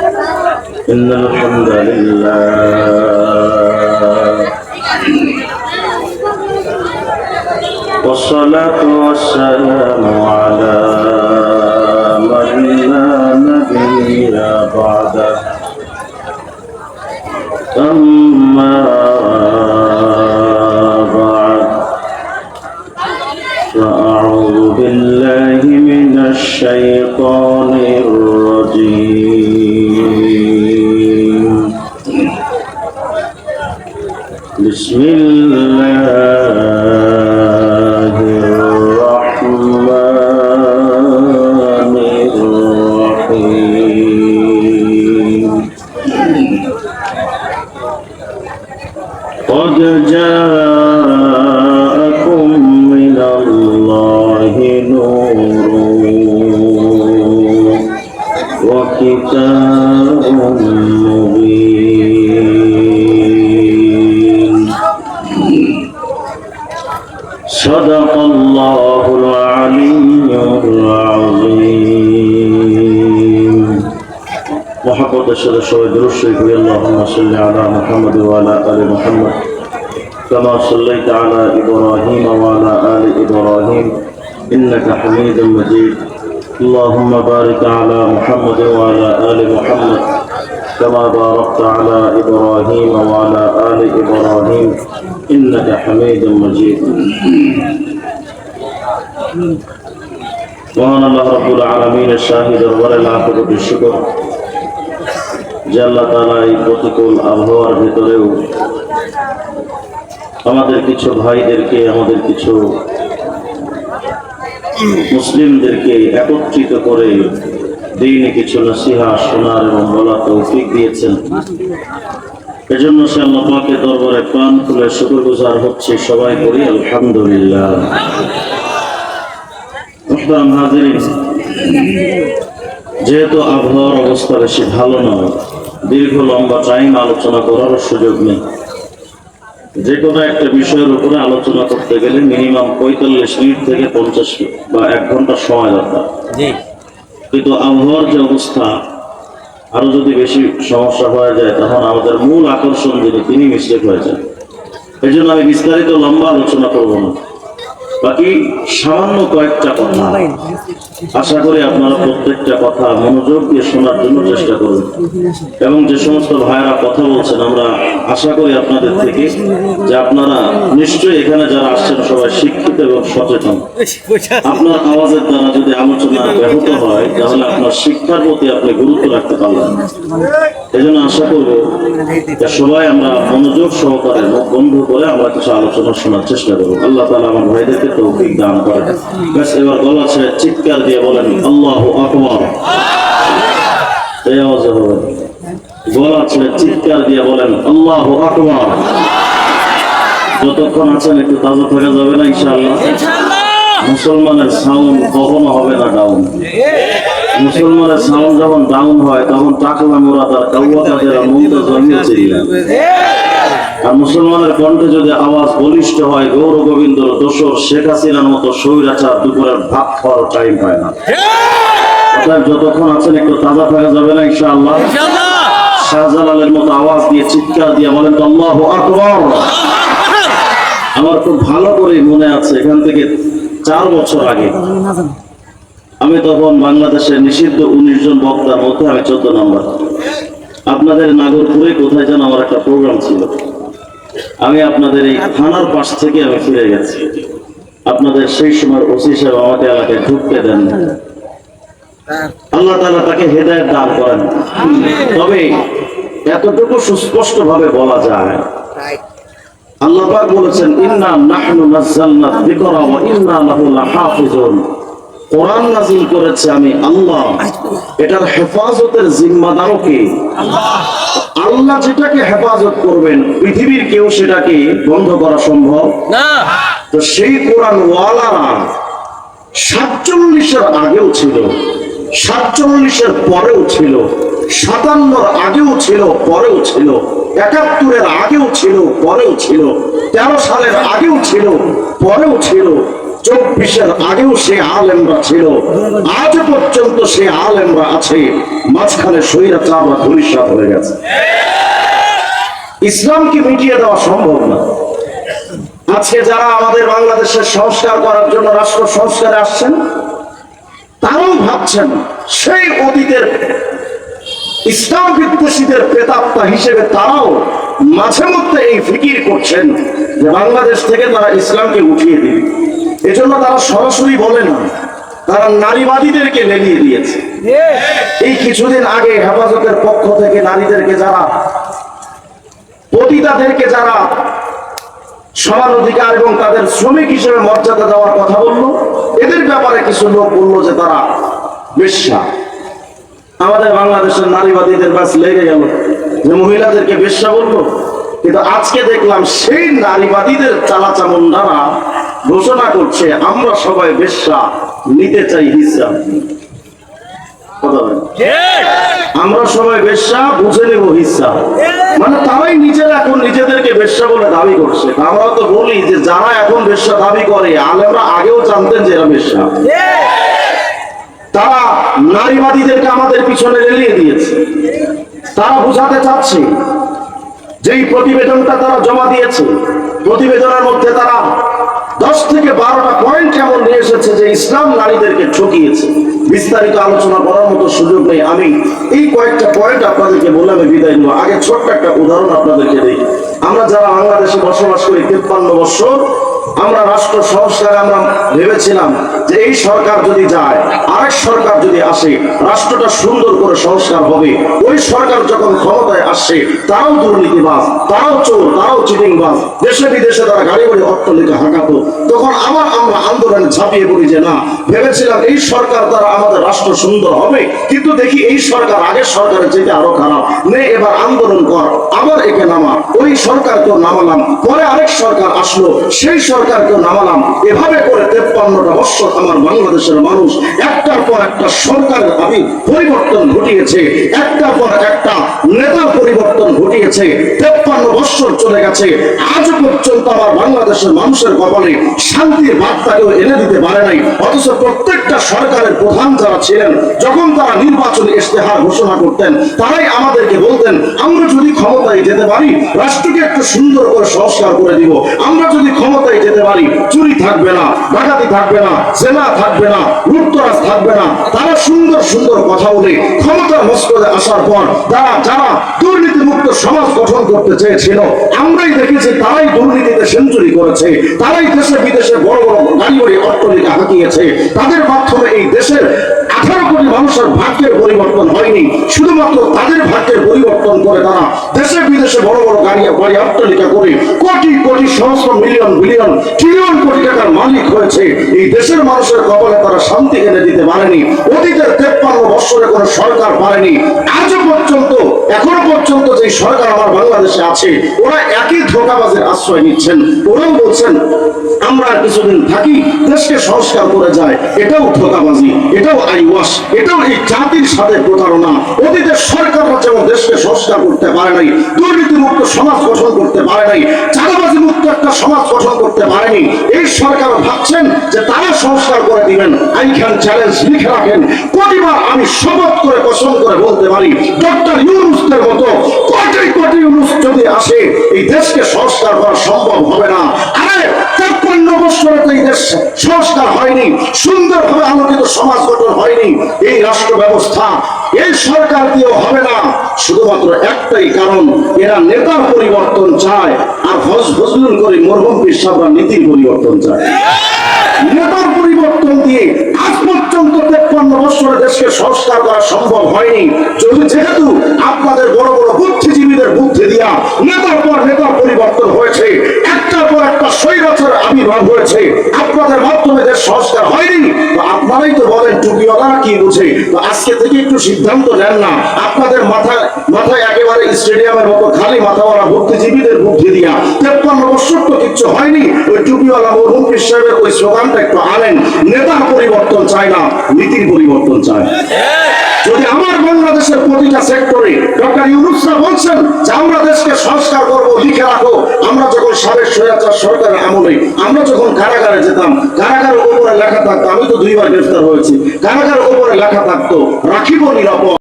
إن الحمد لله والصلاة والسلام على من لا نبي بعده. أما نور وكتاب مبين صدق الله العلي العظيم محبة الشهد شويد رشيك اللهم صل على محمد وعلى آل محمد كما صليت على إبراهيم وعلى آل إبراهيم إنك حميد مجيد اللهم بارك على محمد وعلى آل محمد كما باركت على إبراهيم وعلى آل إبراهيم إنك حميد مجيد মহান আল্লাহ রব্বুল আলমিনের শাহিদের বলে লাখ কোটি শুকর যে আল্লাহ তালা এই প্রতিকূল আবহাওয়ার ভিতরেও আমাদের কিছু ভাইদেরকে আমাদের কিছু মুসলিমদেরকে একত্রিত করে দিনে কিছু নসিহা শোনার এবং বলার তৌফিক দিয়েছেন। এজন্য সে আল্লাহ দরবারে প্রাণ খুলে শুকুর গুজার হচ্ছে সবাই করি, আলহামদুলিল্লাহ। যেহেতু আবহাওয়ার অবস্থা বেশি ভালো নয়, দীর্ঘ লম্বা টাইম আলোচনা করার সুযোগ নেই। যে কোনো একটা বিষয়ের উপরে আলোচনা করতে গেলে মিনিমাম পঁয়তাল্লিশ মিনিট থেকে পঞ্চাশ বা এক ঘণ্টা সময় দরকার। কিন্তু আবহাওয়ার যে অবস্থা আরও যদি বেশি সমস্যা হয়ে যায় তখন আমাদের মূল আকর্ষণ যদি তিনি মিস্টেক হয়ে যায়। এই জন্য আমি বিস্তারিত লম্বা আলোচনা করব না। বাকি সামান্য কয়েকটা কথা। আশা করি আপনারা প্রত্যেকটা কথা মনোযোগ দিয়ে শোনার জন্য চেষ্টা করুন। এবং যে সমস্ত ভাইয়েরা কথা বলছেন, আমরা আশা করি আপনাদের থেকে যে আপনারা নিশ্চয়ই এখানে যারা আসছেন সবাই শিক্ষিত এবং সচেতন। আপনার আওয়াজের দ্বারা যদি আলোচনা ব্যাহত হয়, তাহলে আপনার শিক্ষার প্রতি আপনি গুরুত্ব রাখতে পারবেন। এই জন্য আশা করব সবাই আমরা মনোযোগ সহকারে বন্ধ করে আমরা কিছু আলোচনা শোনার চেষ্টা করব। আল্লাহ তালা আমার ভাইদেরকে তৌফিক দান করে ব্যাস, এবার গলা ছেড়ে চিৎকার দিয়ে বলেন, আল্লাহ আকবর। গলা ছেড়ে চিৎকার দিয়ে বলেন, আল্লাহ আকবর। যতক্ষণ আছেন একটু তাজা থাকা যাবে না মুসলমানের সাউন্ড কখনো হবে না ডাউন মুসলমানের সাউন্ড যখন ডাউন হয়, তখন টাকলা মোরা তার কাউয়া কাজেরা মমতা জন্মেছে আর মুসলমানের কণ্ঠে যদি আওয়াজ বলিষ্ঠ হয় গৌর গোবিন্দ দোসর শেখ হাসিনার মতো স্বৈরাচার দুপুরের ভাত খাওয়ার টাইম পায় না। যতক্ষণ আছেন একটু তাজা থাকা যাবে না ইনশাআল্লাহ। শাহজালালের মতো আওয়াজ দিয়ে চিৎকার দিয়ে বলেন তো আল্লাহ আকবর। আমার খুব ভালো করে মনে আছে এখান থেকে চার বছর আগে। আমি তখন বাংলাদেশের নিষিদ্ধ উনিশ জন বক্তার মধ্যে আমি চোদ্দ নম্বর। আপনাদের নাগরপুরে কোথায় যেন আমার একটা প্রোগ্রাম ছিল। আমি আপনাদের এই থানার পাশ থেকে আমি ফিরে গেছি। আপনাদের সেই সময় ওসি সাহেব আমাকে এলাকায় ঢুকতে দেন আল্লাহ তাআলা তাকে হেদায়েত দান করেন। তবে এতটুকু সুস্পষ্ট ভাবে বলা যায়, আল্লাহ বলেছেন, ইন্না নাহনু নাযালনা যিকরা ওয়া ইন্না লাহু লাহাফিজুন। কোরআন নাযিল করেছে আমি আল্লাহ। এটার হেফাজতের জিম্মাদারও কে? আল্লাহ যেটাকে হেফাজত করবেন পৃথিবীর কেউ সেটাকে বন্ধ করা সম্ভব? না। তো সেই কোরআন ওয়ালারা সাতচল্লিশের আগেও ছিল সাতচল্লিশের পরেও ছিল সাতান্নর আগেও ছিল পরেও ছিল একাত্তরের আগেও ছিল পরেও ছিল তেরো সালের আগেও ছিল পরেও ছিল চব্বিশের আগেও সে আলেমরা ছিল। আজ পর্যন্ত সে আলেমরা আছে। মাঝখানে স্বৈরাচাররা ধরিসাত হয়ে গেছে। ইসলামকে মিটিয়ে দেওয়া সম্ভব না। আজকে যারা আমাদের বাংলাদেশের সংস্কার করার জন্য রাষ্ট্র সংস্কারে আসছেন, তারাও ভাবছেন সেই অতীতের ইসলাম বিদ্বেষীদের প্রেতাত্মা হিসেবে তারাও মাঝে মধ্যে এই ফিকির করছেন যে বাংলাদেশ থেকে তারা ইসলামকে উঠিয়ে দিবে। এজন্য তারা সরাসরি বলে না, তারা নারীবাদীদেরকে লেলিয়ে দিয়েছে। এই কিছুদিন আগে হেফাজতের পক্ষ থেকে নারীদেরকে যারা, পতিতাদেরকে যারা সমান অধিকার এবং তাদের শ্রমিক হিসেবে মর্যাদা দেওয়ার কথা বলল, এদের ব্যাপারে কিছু লোক বলল যে তারা বেশ্যা। আমাদের বাংলাদেশের নারীবাদীদের কাছে লেগে গেল। যে মহিলাদেরকে বেশ্যা বলল, কিন্তু আজকে দেখলাম সেই নারীবাদীদের চালাচামুন্ডারা ঘোষণা করছে, আমরা সবাই বেশ্যা, নিতে চাই হিসাব আমরা সবাই বেশ্যা, বুঝে নেব হিসা মানে তারাই নিজেরা এখন নিজেদেরকে বেশ্যা বলে দাবি করছে। আমরা তো বলি যে যারা এখন বেশ্যা দাবি করে, আলেমরা আগেও জানতেন যে এরা বেশ্যা। তারা নারীবাদীদেরকে আমাদের পিছনে রেলিয়ে দিয়েছে। তারা বোঝাতে চাচ্ছে, যেই প্রতিবেদনটা তারা জমা দিয়েছে, প্রতিবেদনের মধ্যে তারা দশ থেকে বারোটা পয়েন্ট এমন নিয়ে এসেছে যে ইসলাম নারীদেরকে ঠকিয়েছে। বিস্তারিত আলোচনা করার মতো সুযোগ নেই। আমি এই কয়েকটা পয়েন্ট আপনাদেরকে বলে আমি বিদায় নেব। আগে ছোট্ট একটা উদাহরণ আপনাদেরকে দিই। আমরা যারা বাংলাদেশে বসবাস করি, তেপ্পান্ন বছর আমরা রাষ্ট্র সংস্কারে আমরা ভেবেছিলাম যে এই সরকার যদি যায়, আরেক সরকার যদি আসে, রাষ্ট্রটা সুন্দর করে সংস্কার হবে। ওই সরকার যখন ক্ষমতায় আসছে তারাও দুর্নীতিবাজ, তারাও চোর, তারাও চিটিংবাজ। দেশে বিদেশে তারা গাড়ি বাড়ি অট্টলিকা হাঁকাতো। তখন আবার আমরা আন্দোলনে ঝাঁপিয়ে পড়ি যে না, ভেবেছিলাম এই সরকার দ্বারা আমাদের রাষ্ট্র সুন্দর হবে, কিন্তু দেখি এই সরকার আগের সরকারের যেটা আরও খারাপ। নে, এবার আন্দোলন কর, আবার একে নামা। ওই সরকারকেও নামালাম, পরে আরেক সরকার আসলো, সেই সরকারকেও নামালাম এভাবে করে তেপ্পান্নটা বৎসর আমার বাংলাদেশের মানুষ একটার পর একটা সরকারের আমি পরিবর্তন ঘটিয়েছে, একটার পর একটা নেতার পরিবর্তন ঘটিয়েছে, তেপ্পান্ন বৎসর চলে গেছে, আজ পর্যন্ত আমার বাংলাদেশের মানুষের কপালে শান্তির বার্তাকেও এনে দিতে পারে নাই। অথচ প্রত্যেকটা সরকারের প্রধান যারা ছিলেন, যখন তারা নির্বাচনী ইশতেহার ঘোষণা করতেন, তারাই আমাদেরকে বলতেন, আমরা যদি ক্ষমতায় যেতে পারি, রাষ্ট্রকে একটু সুন্দর করে সংস্কার করে দিব। আমরা যদি ক্ষমতায় যেতে পারি, চুরি থাকবে না, ডাকাতি থাকবে না, জেনা থাকবে না লুপ্তরাজ থাকবে না। তারা সুন্দর সুন্দর কথা বলে ক্ষমতার মস্কদে আসার পর তারা যারা দুর্নীতি মুক্ত সমাজ গঠন করতে চেয়েছিল, আমরাই দেখেছি তারাই দুর্নীতিতে সেঞ্চুরি করেছে। তারাই দেশে বিদেশে বড় বড় গাড়ি বাড়ি অট্টলিকা হাঁকিয়েছে তাদের মাধ্যমে এই দেশের আঠারো কোটি মানুষের ভাগ্যের পরিবর্তন হয়নি। শুধুমাত্র তাদের ভাগ্যের পরিবর্তন করে তারা দেশে বিদেশে বড় বড় গাড়ি, বাড়ি, অট্টলিকা করে কোটি কোটি সহস্র মিলিয়ন, বিলিয়ন ট্রিলিয়ন কোটি টাকার মালিক হয়েছে। এই দেশের মানুষের কপালে তারা শান্তি এনে দিতে পারেনি। অতীতের তেপ্পান্ন বৎসরে কোনো সরকার পারেনি। আজও পর্যন্ত, এখনও পর্যন্ত যে সরকার আমার বাংলাদেশে আছে, ওরা একই ধোকাবাজের আশ্রয় নিচ্ছেন। ওরাও বলছেন, আমরা কিছুদিন থাকি, দেশকে সংস্কার করে যায়। এটাও ধোকাবাজি, এটাও আইওয়াস এটাও এই জাতির সাথে প্রতারণা। অতীতের সরকাররা যেমন দেশকে সংস্কার করতে পারে নাই দুর্নীতি মুক্ত সমাজ গঠন করতে পারে নাই চাঁদাবাজি মুক্ত একটা সমাজ গঠন করতে পারেনি এই সরকার ভাবছেন যে তারা সংস্কার করে দিবেন। আই ক্যান চ্যালেঞ্জ, লিখে রাখেন। প্রতিবার আমি শপথ করে কসম করে বলতে পারি, ডক্টর ইউনুসের মতো কোটি কোটি ইউনুস যদি আসে, এই দেশকে সংস্কার করা সম্ভব হবে না। আরে, তেপ্পান্ন বছরে তো এই দেশ সংস্কার হয়নি। সুন্দরভাবে আলোকিত সমাজ গঠন হয়নি। এই রাষ্ট্র ব্যবস্থা এই সরকার দিয়েও হবে না। শুধুমাত্র একটাই কারণ, এরা নেতার পরিবর্তন চায় আর হজ ফজলুল করে মরহম পিসাবরা নীতির পরিবর্তন চায়। নেতার পরিবর্তন দিয়ে পর্যন্ত দেশকে সংস্কার করা সম্ভব হয়নি। যদি যেহেতু আপনাদের বড় বড় বুদ্ধিজীবীদের বুদ্ধি দিয়া নেতার পর পরিবর্তন হয়েছে, একটার পর একটা আবির্ভাব হয়েছে, আপনাদের মাধ্যমে দেশ সংস্কার হয়নি আপনারাই তো বলেন টুপিওয়ালা কি বুঝে? আজকে থেকে একটু সিদ্ধান্ত নেন না। আপনাদের মাথায় মাথায় একেবারে স্টেডিয়ামের মতো খালি মাথাওয়ালা বুদ্ধিজীবীদের বুদ্ধি দিয়া তেপ্পান্ন বছর তো কিচ্ছু হয়নি, ওই টুপিওয়ালা মরহুম সাহেবের ওই স্লোগানটা একটু আনেন। নেতার পরিবর্তন চায় না। নীতির পরিবর্তন চায়। যদি আমার বাংলাদেশের প্রতিটা সেক্টরে ডক্টর ইউনুসরা বলছেন যে আমরা দেশকে সংস্কার করব, লিখে রাখো, আমরা যখন সাবেক স্বৈরাচার সরকারের আমলে, আমরা যখন কারাগারে যেতাম, কারাগারের উপরে লেখা থাকতো, আমি তো দুইবার গ্রেফতার হয়েছি, কারাগারের উপরে লেখা থাকতো, রাখিব নিরাপদ।